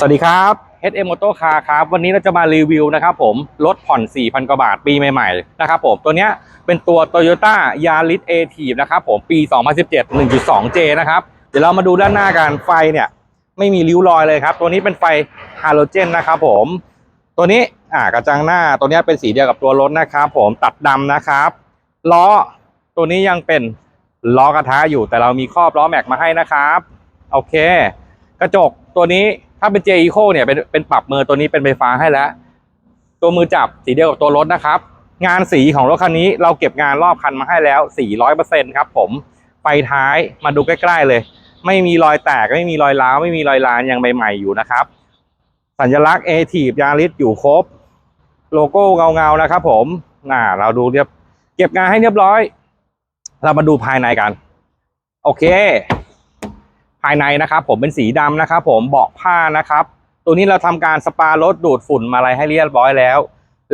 สวัสดีครับ HM Moto Car ครับ วันนี้เราจะมารีวิวนะครับผม รถผ่อน 4,000 กว่าบาทปีใหม่ๆ นะครับผม ตัวเนี้ยเป็นตัว Toyota Yaris a t i v นะครับผม ปี 2017 1.2J นะครับ เดี๋ยวเรามาดูด้านหน้ากันไฟเนี่ย ไม่มีริ้วรอยเลยครับ ตัวนี้เป็นไฟฮาโลเจนนะครับผม ตัวนี้อ่ากระจังหน้า ตัวเนี้ยเป็นสีเดียวกับตัวรถนะครับผม ตัดดำนะครับ ล้อ ตัวนี้ยังเป็นล้อกระทะอยู่ แต่เรามีครอบล้อแม็กมาให้นะครับ โอเค กระจกตัวนี้ ถ้าเป็น J Eco เนี่ยเป็นเป็นปรับมือตัวนี้เป็นไฟฟ้าให้แล้ว ตัวมือจับสีเดียวกับตัวรถนะครับ งานสีของรถคันนี้เราเก็บงานรอบคันมาให้แล้ว 400%ครับผมไฟท้ายมาดูใกล้ๆเลย ไม่มีรอยแตกไม่มีรอยร้าวไม่มีรอยลานยังใหม่ๆอยู่นะครับ สัญลักษณ์ a t i v ยาริสอยู่ครบ โลโก้เงาๆนะครับ ผมน่าเราดูเรียบ เก็บงานให้เรียบร้อย เรามาดูภายในกัน โอเค ภายในนะครับ ผมเป็นสีดำนะครับ ผมเบาะผ้านะครับ ตัวนี้เราทำการสปารถดูดฝุ่นมาอะไรให้เรียบร้อยแล้ว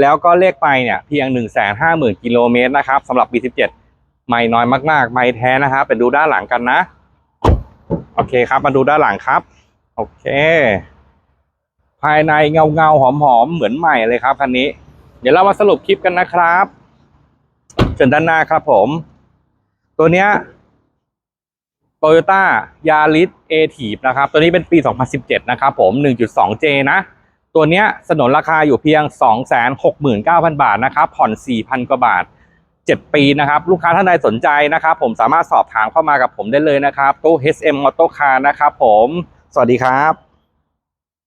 แล้วก็เลขไปเนี่ยเพียง 1 5 0 0 0 0กิโลเมตรนะครับสำหรับปี17 ไม่น้อยมากๆ ไม่แท้นะครับเป็นดูด้านหลังกันนะ โอเคครับ มาดูด้านหลังครับ โอเค ภายในเงาเงาๆหอมๆเหมือนใหม่เลยครับคันนี้ เดี๋ยวเรามาสรุปคลิปกันนะครับเชิญด้านหน้าครับผม ตัวเนี้ย Toyota Yaris a t i v นะครับ ตัวนี้เป็นปี 2017 นะครับผม 1.2J นะ ตัวเนี้ยสนนราคาอยู่เพียง 269,000 บาทนะครับ ผ่อน 4,000 กว่าบาท 7 ปีนะครับ ลูกค้าท่านใดสนใจนะครับ ผมสามารถสอบถามเข้ามากับผมได้เลยนะครับตู้ HM Auto Car นะครับผม สวัสดีครับ